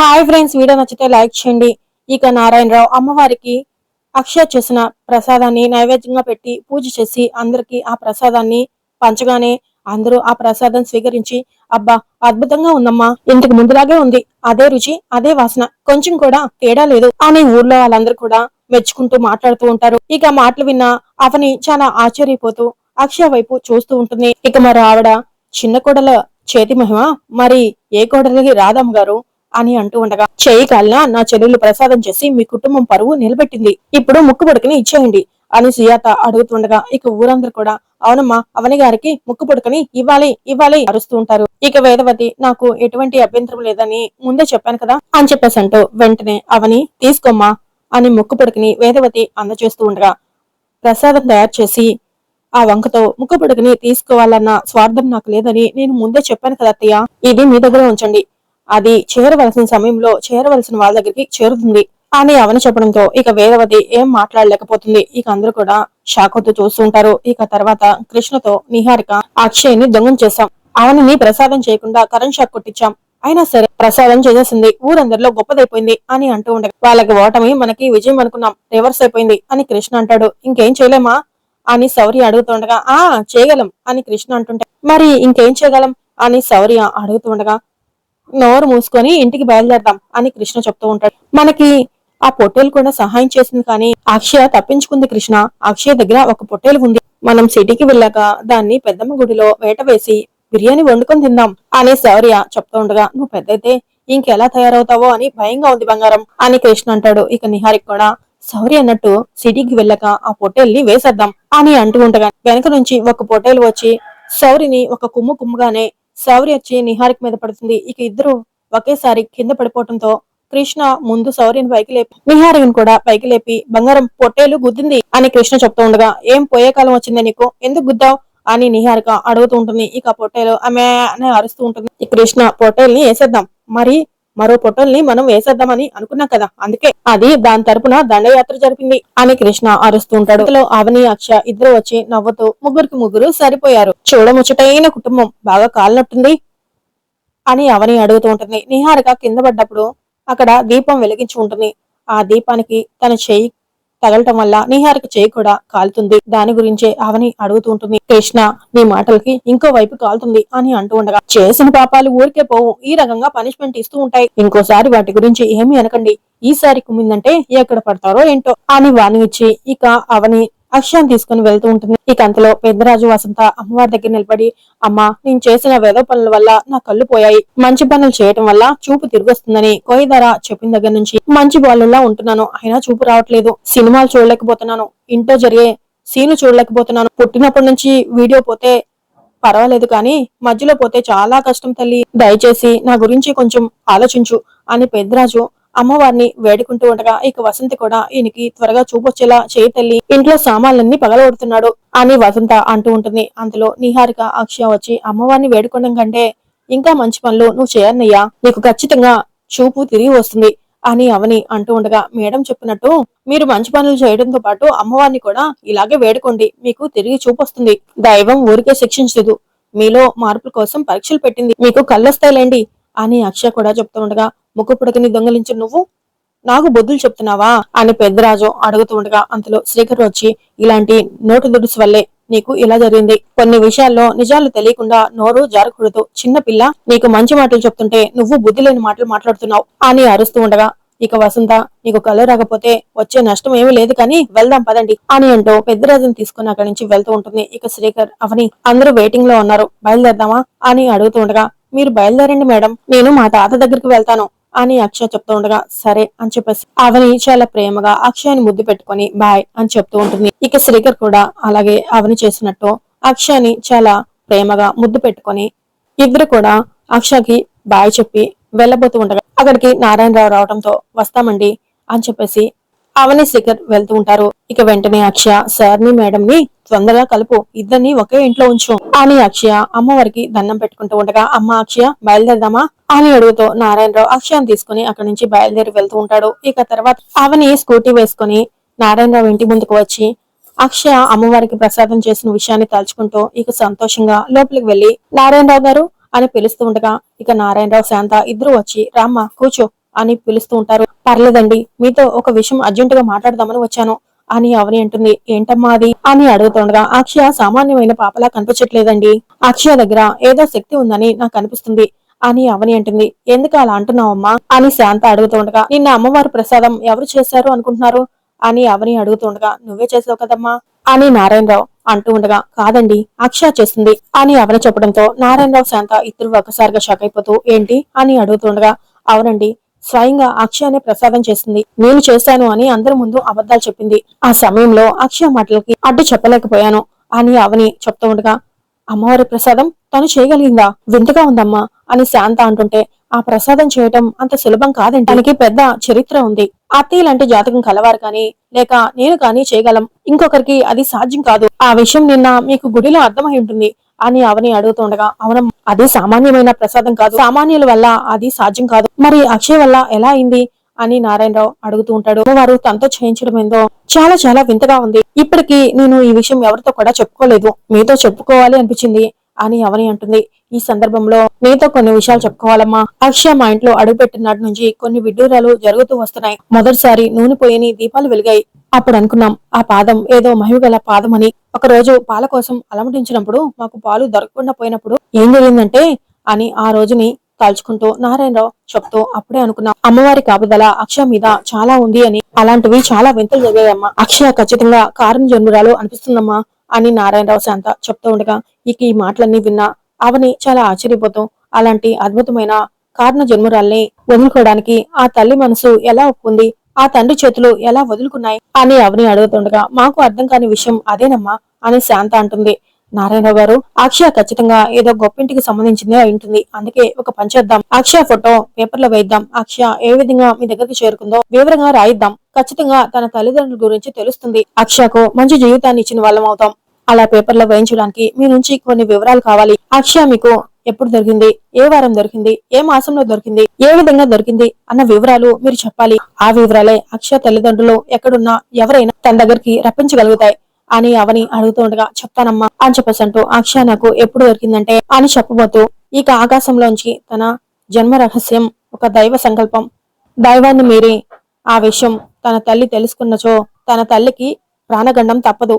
Hi friends video నచ్చితే like చేయండి. ఇక నారాయణరావు అమ్మవారికి అక్షయ చేసిన ప్రసాదాన్ని నైవేద్యంగా పెట్టి పూజ చేసి అందరికి ఆ ప్రసాదాన్ని పంచగానే అందరూ ఆ ప్రసాదం స్వీకరించి అబ్బా అద్భుతంగా ఉందమ్మా ఇంతకు ముందులాగే ఉంది అదే రుచి అదే వాసన కొంచెం కూడా తేడా లేదు అని ఊర్లో వాళ్ళందరూ కూడా మెచ్చుకుంటూ మాట్లాడుతూ ఉంటారు. ఇక మాటలు విన్న అవని చాలా ఆశ్చర్యపోతూ అక్షయ వైపు చూస్తూ ఉంటుంది. ఇక మరి ఆవిడ చిన్న కోడల చేతి మహిమ మరి ఏ కోడలికి రాదమ్మ గారు అని అంటూ ఉండగా చేయి కాలిన నా చెల్లెలు ప్రసాదం చేసి మీ కుటుంబం పరువు నిలబెట్టింది. ఇప్పుడు ముక్కు పుడకని ఇచ్చేయండి అని సుయాత అడుగుతుండగా ఇక ఊరందరూ కూడా అవునమ్మా అవని గారికి ముక్కు పుడకని ఇవ్వాలి ఇవ్వాలి అరుస్తూ ఉంటారు. ఇక వేదవతి నాకు ఎటువంటి అభ్యంతరం లేదని ముందే చెప్పాను కదా అని చెప్పేసి అంటూ వెంటనే అవని తీసుకోమ్మా అని ముక్కు పుడకని వేదవతి అందచేస్తూ ఉండగా ప్రసాదం తయారు చేసి ఆ వంకతో ముక్కు పుడకని తీసుకోవాలన్న స్వార్థం నాకు లేదని నేను ముందే చెప్పాను కదా అత్తయ్య. ఇది మీ దగ్గర ఉంచండి. అది చేరవలసిన సమయంలో చేరవలసిన వాళ్ళ దగ్గరికి చేరుతుంది. అని అవని చెప్పడంతో ఇక వేదవతి ఏం మాట్లాడలేకపోతుంది. ఇక అందరూ కూడా షాకుతో చూస్తూ ఉంటారు. ఇక తర్వాత కృష్ణతో నిహారిక అక్షయ్ని దొంగం చేశాం. అవనిని ప్రసాదం చేయకుండా కరెంట్ షాక్ కొట్టించాం. అయినా సరే ప్రసాదం చేసేసింది. ఊరందరిలో గొప్పదైపోయింది అని అంటూ ఉండగా వాళ్ళకి ఓటమి మనకి విజయం అనుకున్నాం. రివర్స్ అయిపోయింది అని కృష్ణ అంటాడు. ఇంకేం చేయలేమా? అని శౌర్య అడుగుతుండగా ఆ చేయగలం అని కృష్ణ అంటుంటే మరి ఇంకేం చేయగలం? అని శౌర్య అడుగుతుండగా నోరు మూసుకొని ఇంటికి బయలుదేరదాం అని కృష్ణ చెప్తూ ఉంటాడు. మనకి ఆ పొట్టేలు కూడా సహాయం చేసింది కానీ అక్షయ తప్పించుకుంది కృష్ణ. అక్షయ దగ్గర ఒక పొట్టేలు ఉంది. మనం సిటీకి వెళ్ళాక దాన్ని పెద్దమ్మ గుడిలో వేట వేసి బిర్యానీ వండుకొని తిందాం అనే శౌర్య చెప్తూ ఉండగా నువ్వు పెద్దయితే ఇంకెలా తయారవుతావో అని భయంగా ఉంది బంగారం అని కృష్ణ అంటాడు. ఇక నిహారిక్ కూడా సౌరి అన్నట్టు సిటీకి వెళ్ళక ఆ పొట్టేల్ని వేసేద్దాం అని అంటూ ఉండగా వెనక నుంచి ఒక పొట్టేలు వచ్చి సౌరిని ఒక కుమ్ము కుమ్ముగానే శౌర్య వచ్చి నిహారిక మీద పడుతుంది. ఇక ఇద్దరు ఒకేసారి కింద పడిపోవడంతో కృష్ణ ముందు శౌర్యని పైకి లేపి నిహారిని కూడా పైకి లేపి బంగారం పొట్టేలు గుద్దింది అని కృష్ణ చెప్తూ ఉండగా ఏం పోయే కాలం వచ్చింది నీకు? ఎందుకు గుద్దావు? అని నిహారిక అడుగుతూ ఉంటుంది. ఇక పొట్టేలు ఆమె అని అరుస్తూ ఉంటుంది. ఈ కృష్ణ పొట్టేల్ని వేసేద్దాం. మరి మరో పొట్టల్ని మనం వేసేద్దామని అనుకున్నాం కదా. అందుకే అది దాని తరపున దండయాత్ర జరిపింది. అని కృష్ణ అరుస్తూ ఉంటాడు. అవని అక్ష ఇద్దరు వచ్చి నవ్వుతూ ముగ్గురికి ముగ్గురు సరిపోయారు. చూడముచ్చటైన కుటుంబం బాగా కాలినట్టుంది అని అవని అడుగుతూ ఉంటుంది. నిహారిక కింద పడ్డప్పుడు అక్కడ దీపం వెలిగించి ఉంటుంది. ఆ దీపానికి తన చెయ్యి తగలటం వల్ల నిహారిక చేయి కూడా కాలుతుంది. దాని గురించే అవని అడుగుతూ ఉంటుంది. కృష్ణ నీ మాటలకి ఇంకో వైపు కాలుతుంది అని అంటూ ఉండగా చేసిన పాపాలు ఊరికే పోవు. ఈ రకంగా పనిష్మెంట్ ఇస్తూ ఉంటాయి. ఇంకోసారి వాటి గురించి ఏమీ అనకండి. ఈసారి కుమ్మిందంటే ఎక్కడ పడతారో ఏంటో అని వాణి ఇచ్చి ఇక అవని అక్షయాన్ని తీసుకుని వెళ్తూ ఉంటుంది. ఇక అంతలో పెద్దరాజు వసంత అమ్మవారి దగ్గర నిలబడి అమ్మా నేను చేసిన వేద పనుల వల్ల నా కళ్ళు పోయాయి. మంచి పనులు చేయటం వల్ల చూపు తిరిగొస్తుందని కోయిదార చెప్పిన దగ్గర నుంచి. మంచి బాలులా ఉంటున్నాను అయినా చూపు రావట్లేదు. సినిమాలు చూడలేకపోతున్నాను. ఇంట్లో జరిగే సీన్లు చూడలేకపోతున్నాను. పుట్టినప్పటి నుంచి వీడియో పోతే పర్వాలేదు కానీ మధ్యలో పోతే చాలా కష్టం తల్లి. దయచేసి నా గురించి కొంచెం ఆలోచించు అని పెద్దరాజు అమ్మవారిని వేడుకుంటూ ఉండగా ఇక వసంతి కూడా ఈయనకి త్వరగా చూపొచ్చేలా చేయి తల్లి ఇంట్లో సామాన్లన్నీ పగలగొడుతున్నాడు అని వసంత అంటూ ఉంటుంది. అందులో నిహారిక అక్షయ వచ్చి అమ్మవారిని వేడుకోవడం కంటే ఇంకా మంచి పనులు నువ్వు చేయన్నయ్యా. నీకు ఖచ్చితంగా చూపు తిరిగి వస్తుంది అని అవని అంటూ ఉండగా మేడం చెప్పినట్టు మీరు మంచి పనులు చేయడంతో పాటు అమ్మవారిని కూడా ఇలాగే వేడుకోండి. మీకు తిరిగి చూపొస్తుంది. దైవం ఊరికే శిక్షించదు. మీలో మార్పుల కోసం పరీక్షలు పెట్టింది. మీకు కళ్ళొస్తాయిలేండి. అని అక్షయ కూడా చెప్తూ ఉండగా ముక్కు పుడకని దొంగలించి నువ్వు నాకు బొద్దులు చెప్తున్నావా? అని పెద్దరాజు అడుగుతూ ఉండగా అంతలో శ్రీకర్ వచ్చి ఇలాంటి నోటు దుడుసు వల్లే నీకు ఇలా జరిగింది. కొన్ని విషయాల్లో నిజాలు తెలియకుండా నోరు జారకూడదు. చిన్న పిల్ల నీకు మంచి మాటలు చెప్తుంటే నువ్వు బుద్ధి లేని మాటలు మాట్లాడుతున్నావు అని అరుస్తూ ఉండగా ఇక వసంత నీకు కళ్ళు రాకపోతే వచ్చే నష్టం ఏమీ లేదు కానీ వెళ్దాం పదండి అని అంటూ పెద్దరాజుని తీసుకుని అక్కడి నుంచి వెళ్తూ ఉంటుంది. ఇక శ్రీకర్ అవని అందరూ వెయిటింగ్లో ఉన్నారు. బయలుదేరదామా? అని అడుగుతూ ఉండగా మీరు బయలుదేరండి మేడం నేను మా తాత దగ్గరికి వెళ్తాను అని అక్షయ చెప్తూ ఉండగా సరే అని చెప్పేసి అవని చాలా ప్రేమగా అక్షయాన్ని ముద్దు పెట్టుకొని బాయ్ అని చెప్తూ ఉంటుంది. ఇక శ్రీకర్ కూడా అలాగే అవని చేసినట్టు అక్షయాన్ని చాలా ప్రేమగా ముద్దు పెట్టుకొని ఇద్దరు కూడా అక్షయకి బాయ్ చెప్పి వెళ్ళబోతూ ఉండగా అక్కడికి నారాయణరావు రావడంతో వస్తామండి అని చెప్పేసి అవని శిఖర్ వెళ్తూ ఉంటారు. ఇక వెంటనే అక్షయ సార్ని మేడం ని తొందరగా కలుపు. ఇద్దరిని ఒకే ఇంట్లో ఉంచు. అని అక్షయ అమ్మవారికి దండం పెట్టుకుంటూ ఉండగా అమ్మ అక్షయ బయలుదేరదామా? అని అడుగుతూ నారాయణరావు అక్షయాన్ని తీసుకుని అక్కడి నుంచి బయలుదేరి వెళ్తూ ఉంటాడు. ఇక తర్వాత అవని స్కూటీ వేసుకుని నారాయణరావు ఇంటి ముందుకు వచ్చి అక్షయ అమ్మవారికి ప్రసాదం చేసిన విషయాన్ని తలుచుకుంటూ ఇక సంతోషంగా లోపలికి వెళ్ళి నారాయణరావు గారు అని పిలుస్తూ ఉండగా ఇక నారాయణరావు శాంత ఇద్దరు వచ్చి రామ్మ కూర్చో. అని పిలుస్తూ ఉంటారు. పర్లేదండి మీతో ఒక విషయం అర్జెంట్గా మాట్లాడదామని వచ్చాను. అని అవని అంటుంది. ఏంటమ్మా అది? అని అడుగుతుండగా అక్షయ సామాన్యమైన పాపలా కనిపించట్లేదండి. అక్షయ దగ్గర ఏదో శక్తి ఉందని నాకు అనిపిస్తుంది అని అవని అంటుంది. ఎందుకు అలా అంటున్నావమ్మా? అని శాంత అడుగుతుండగా నిన్న అమ్మవారి ప్రసాదం ఎవరు చేశారు అనుకుంటున్నారు? అని అవని అడుగుతుండగా నువ్వే చేసావు కదమ్మా? అని నారాయణరావు అంటూ ఉండగా కాదండి అక్షయ చేసింది అని అవని చెప్పడంతో నారాయణరావు శాంత ఇద్దరు ఒకసారిగా షాక్ అయిపోతూ ఏంటి? అని అడుగుతుండగా అవునండి స్వయంగా అక్షయనే ప్రసాదం చేసింది. నేను చేశాను అని అందరి ముందు అబద్ధాలు చెప్పింది. ఆ సమయంలో అక్షయ మాటలకి అడ్డు చెప్పలేకపోయాను. అని అవని చెప్తూ ఉండగా అమ్మవారి ప్రసాదం తను చేయగలిగిందా? వింతగా ఉందమ్మా అని శాంత అంటుంటే ఆ ప్రసాదం చేయటం అంత సులభం కాదండి. తనకి పెద్ద చరిత్ర ఉంది. అత్తయ్య లాంటి జాతకం కలవారు కానీ లేక నేను కానీ చేయగలం. ఇంకొకరికి అది సాధ్యం కాదు. ఆ విషయం నిన్న మీకు గుడిలో అర్థమై ఉంటుంది. అని అవని అడుగుతుండగా అవునం అది సామాన్యమైన ప్రసాదం కాదు. సామాన్యుల వల్ల అది సాధ్యం కాదు. మరి అక్షయ్ వల్ల ఎలా అయింది? అని నారాయణరావు అడుగుతూ ఉంటాడు. వారు తనతో చేయించడం ఏందో? చాలా చాలా వింతగా ఉంది. ఇప్పటికి నేను ఈ విషయం ఎవరితో కూడా చెప్పుకోలేదు. మీతో చెప్పుకోవాలి అనిపించింది. అని అవని అంటుంది. ఈ సందర్భంలో నీతో కొన్ని విషయాలు చెప్పుకోవాలమ్మా. అక్షయ మా ఇంట్లో అడుగుపెట్టిన నాటి నుంచి కొన్ని విడ్డూరాలు జరుగుతూ వస్తున్నాయి. మొదటిసారి నూనె పోయని దీపాలు వెలిగాయి. అప్పుడు అనుకున్నాం ఆ పాదం ఏదో మహిమగల పాదం అని ఒక రోజు పాల కోసం అలమటించినప్పుడు మాకు పాలు దొరకకుండా పోయినప్పుడు ఏం జరిగిందంటే అని ఆ రోజుని తలుచుకుంటూ నారాయణరావు చెప్తూ అప్పుడే అనుకున్నాం అమ్మవారి కాపుదల అక్షయ మీద చాలా ఉంది అని. అలాంటివి చాలా వింతలు జరిగాయమ్మా. అక్షయ ఖచ్చితంగా కారణ జన్మురాలు అనిపిస్తుందమ్మా. అని నారాయణరావు శాంత చెప్తూ ఉండగా ఇక ఈ మాటలన్నీ విన్నా అవని చాలా ఆశ్చర్యపోతూ. అలాంటి అద్భుతమైన కారణ జన్మురాల్ని వదులుకోవడానికి ఆ తల్లి మనసు ఎలా ఒప్పుకుంది? ఆ తండ్రి చేతులు ఎలా వదులుకున్నాయి? అని అవని అడుగుతుండగా మాకు అర్థం కాని విషయం అదేనమ్మా అని శాంత అంటుంది. నారాయణరావు గారు అక్షయ ఖచ్చితంగా ఏదో గొప్పింటికి సంబంధించిందే ఉంటుంది. అందుకే ఒక పని చేద్దాం. అక్షయ ఫోటో పేపర్లో వేద్దాం అక్షయ ఏ విధంగా మీ దగ్గరికి చేరుకుందో వివరంగా రాయిద్దాం. ఖచ్చితంగా తన తల్లిదండ్రుల గురించి తెలుస్తుంది. అక్షయకు మంచి జీవితాన్ని ఇచ్చిన వాళ్ళం అవుతాం. అలా పేపర్లో వేయించడానికి మీ నుంచి కొన్ని వివరాలు కావాలి. అక్షయ మీకు ఎప్పుడు దొరికింది? ఏ వారం దొరికింది? ఏ మాసంలో దొరికింది? ఏ విధంగా దొరికింది? అన్న వివరాలు మీరు చెప్పాలి. ఆ వివరాలే అక్షయ తల్లిదండ్రులు ఎక్కడున్నా ఎవరైనా తన దగ్గరికి రప్పించగలుగుతాయి అని అవని అడుగుతూ ఉండగా చెప్తానమ్మా అని చెప్పేసంటూ అక్షయ నాకు ఎప్పుడు దొరికిందంటే అని చెప్పబోతూ ఇక ఆకాశంలోంచి తన జన్మ రహస్యం ఒక దైవ సంకల్పం దైవాన్ని మీరి ఆ విషయం తన తల్లి తెలుసుకున్నచో తన తల్లికి ప్రాణగండం తప్పదు.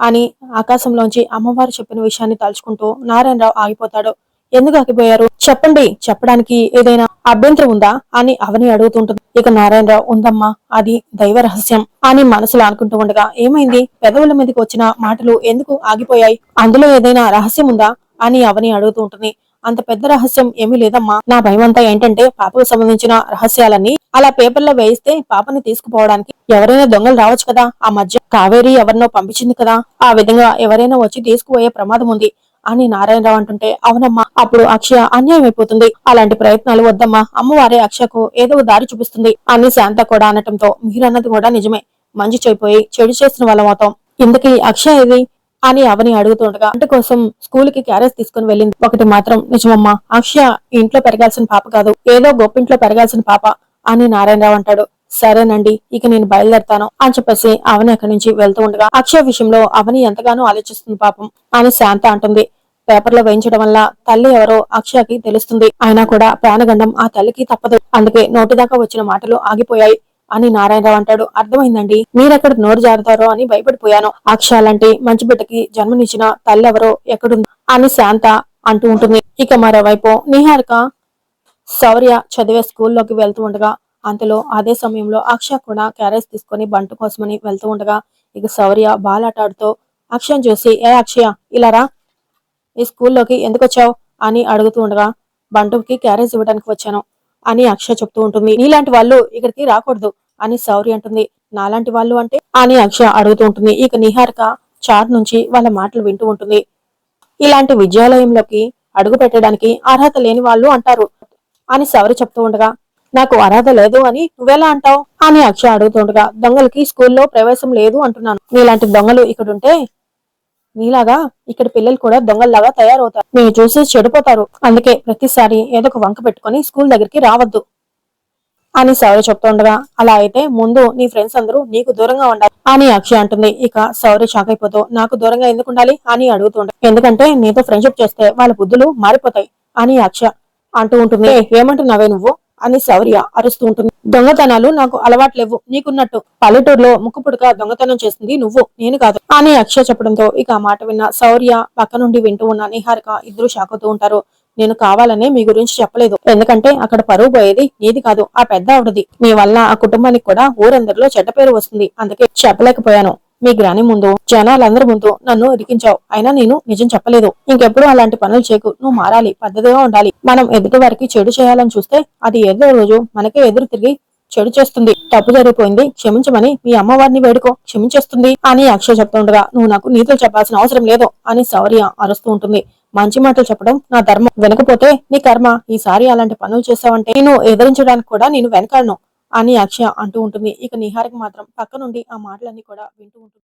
అని ఆకాశంలోంచి అమ్మవారు చెప్పిన విషయాన్ని తలుచుకుంటూ నారాయణరావు ఆగిపోతాడు. ఎందుకు ఆగిపోయారు? చెప్పండి చెప్పడానికి ఏదైనా అభ్యంతరం ఉందా అని అవని అడుగుతుంటుంది. ఇక నారాయణరావు ఉందమ్మా అది దైవ రహస్యం అని మనసులో అనుకుంటూ ఉండగా ఏమైంది? పెదవుల మీదకి వచ్చిన మాటలు ఎందుకు ఆగిపోయాయి? అందులో ఏదైనా రహస్యం ఉందా అని అవని అడుగుతూ ఉంటుంది. అంత పెద్ద రహస్యం ఏమీ లేదమ్మా. నా భయం అంతా ఏంటంటే పాపకు సంబంధించిన రహస్యాలన్నీ అలా పేపర్లో వేయిస్తే పాపని తీసుకుపోవడానికి ఎవరైనా దొంగలు రావచ్చు కదా. ఆ మధ్య కావేరి ఎవరినో పంపించింది కదా. ఆ విధంగా ఎవరైనా వచ్చి తీసుకుపోయే ప్రమాదం ఉంది అని నారాయణరావు అంటుంటే అవునమ్మా అప్పుడు అక్షయ అన్యాయం అయిపోతుంది. అలాంటి ప్రయత్నాలు వద్దమ్మా. అమ్మవారే అక్షయకు ఏదో దారి చూపిస్తుంది అని శాంత కూడా అనటంతో మీరన్నది కూడా నిజమే. మంచి చెడిపోయి చెడు చేసిన వాళ్ళం అవుతాం. ఇందుకీ అక్షయ ఇది అని అవని అడుగుతుండగా అంట కోసం స్కూల్కి క్యారేజ్ తీసుకుని వెళ్ళింది. ఒకటి మాత్రం నిజమమ్మా. అక్షయ ఇంట్లో పెరగాల్సిన పాప కాదు. ఏదో గొప్పింట్లో పెరగాల్సిన పాప అని నారాయణరావు అంటాడు. సరేనండి ఇక నేను బయలుదేరతాను అని చెప్పేసి అవని అక్కడి నుంచి వెళ్తూ ఉండగా అక్షయ విషయంలో అవని ఎంతగానో ఆలోచిస్తుంది పాపం అని శాంత అంటుంది. పేపర్లో వేయించడం వల్ల తల్లి ఎవరో అక్షయకి తెలుస్తుంది. అయినా కూడా ప్రాణగండం ఆ తల్లికి తప్పదు. అందుకే నోటి దాకా వచ్చిన మాటలు ఆగిపోయాయి. అని నారాయణరావు అంటాడు. అర్థమైందండి? మీరెక్కడ నోరు జారుతారో అని భయపడిపోయాను. అక్షయ లాంటి మంచి బిడ్డకి జన్మనిచ్చిన తల్లి ఎవరో ఎక్కడుంది? అని శాంత అంటూ ఉంటుంది. ఇక మరోవైపు నిహారిక శౌర్య చదివే స్కూల్లోకి వెళ్తూ ఉండగా అంతలో అదే సమయంలో అక్షయ కూడా క్యారేజ్ తీసుకొని బంటు కోసమని వెళ్తూ ఉండగా ఇక శౌర్య బాలాటాడుతో అక్షయ్ చూసి ఏ అక్షయ ఇలా రా. ఈ స్కూల్లోకి ఎందుకు వచ్చావు? అని అడుగుతూ ఉండగా బంటుకి క్యారేజ్ ఇవ్వడానికి వచ్చాను అని అక్షయ చెప్తూ ఉంటుంది. నీలాంటి వాళ్ళు ఇక్కడికి రాకూడదు. అని సౌరి అంటుంది. నాలాంటి వాళ్ళు అంటే? అని అక్షయ అడుగుతూ ఉంటుంది. ఇక నిహారిక చార్ నుంచి వాళ్ళ మాటలు వింటూ ఉంటుంది. ఇలాంటి విద్యాలయంలోకి అడుగు పెట్టడానికి అర్హత లేని వాళ్ళు అంటారు అని సౌరి చెప్తూ ఉండగా నాకు అర్హత లేదు అని నువ్వెలా అంటావు? అని అక్షయ అడుగుతుండగా దొంగలకి స్కూల్లో ప్రవేశం లేదు అంటున్నాను. నీలాంటి దొంగలు ఇక్కడుంటే? నీలాగా ఇక్కడ పిల్లలు కూడా దొంగల్లాగా తయారవుతారు. నేను చూసి చెడిపోతారు. అందుకే ప్రతిసారి ఏదో ఒక వంక పెట్టుకొని స్కూల్ దగ్గరికి రావద్దు. అని సౌరి చెప్తుండగా అలా అయితే ముందు నీ ఫ్రెండ్స్ అందరూ నీకు దూరంగా ఉండాలి. అని అక్షయ అంటుంది. ఇక సౌరి షాక్ అయిపోతూ నాకు దూరంగా ఎందుకు ఉండాలి? అని అడుగుతుండ ఎందుకంటే నీతో ఫ్రెండ్షిప్ చేస్తే వాళ్ళ బుద్ధులు మారిపోతాయి అని అక్షయ అంటూ ఉంటుంది. ఏమంటున్నావే నువ్వు? అని శౌర్య అరుస్తూ ఉంటుంది. దొంగతనాలు నాకు అలవాట్లేవు నీకున్నట్టు. పల్లెటూరులో ముక్కుపుడుక దొంగతనం చేస్తుంది నువ్వు నేను కాదు అని అక్షయ చెప్పడంతో ఇక మాట విన్న శౌర్య పక్క నుండి వింటూ ఉన్న నిహారిక ఇద్దరు షాక్ అవుతూ ఉంటారు. నేను కావాలనే మీ గురించి చెప్పలేదు. ఎందుకంటే అక్కడ పరువు పోయేది నీది కాదు ఆ పెద్ద ఆవిడది. మీ వల్ల ఆ కుటుంబానికి కూడా ఊరందరిలో చెడ్డ పేరు వస్తుంది. అందుకే చెప్పలేకపోయాను. మీ గ్రాని ముందు జనాలందరి ముందు నన్ను ఇరికించావు. అయినా నేను నిజం చెప్పలేదు. ఇంకెప్పుడు అలాంటి పనులు చేయకు. నువ్వు మారాలి పద్ధతిగా ఉండాలి. మనం ఎదుటి వారికి చెడు చేయాలని చూస్తే అది ఏదో రోజు మనకే ఎదురు తిరిగి చెడు చేస్తుంది. తప్పు జరిగిపోయింది క్షమించమని మీ అమ్మవారిని వేడుకో. క్షమించేస్తుంది అని అక్షయ్ చెప్తుండగా నువ్వు నాకు నీతులు చెప్పాల్సిన అవసరం లేదు అని సౌర్య అరుస్తూ ఉంటుంది. మంచి మాటలు చెప్పడం నా ధర్మం. వెనకపోతే నీ కర్మ. ఈసారి అలాంటి పనులు చేసావంటే నేను ఎదిరించడానికి కూడా నేను వెనకాడను అని అక్షయ అంటూ ఉంటుంది. ఇక నిహారికి మాత్రం పక్క నుండి ఆ మాటలన్నీ కూడా వింటూ ఉంటుంది.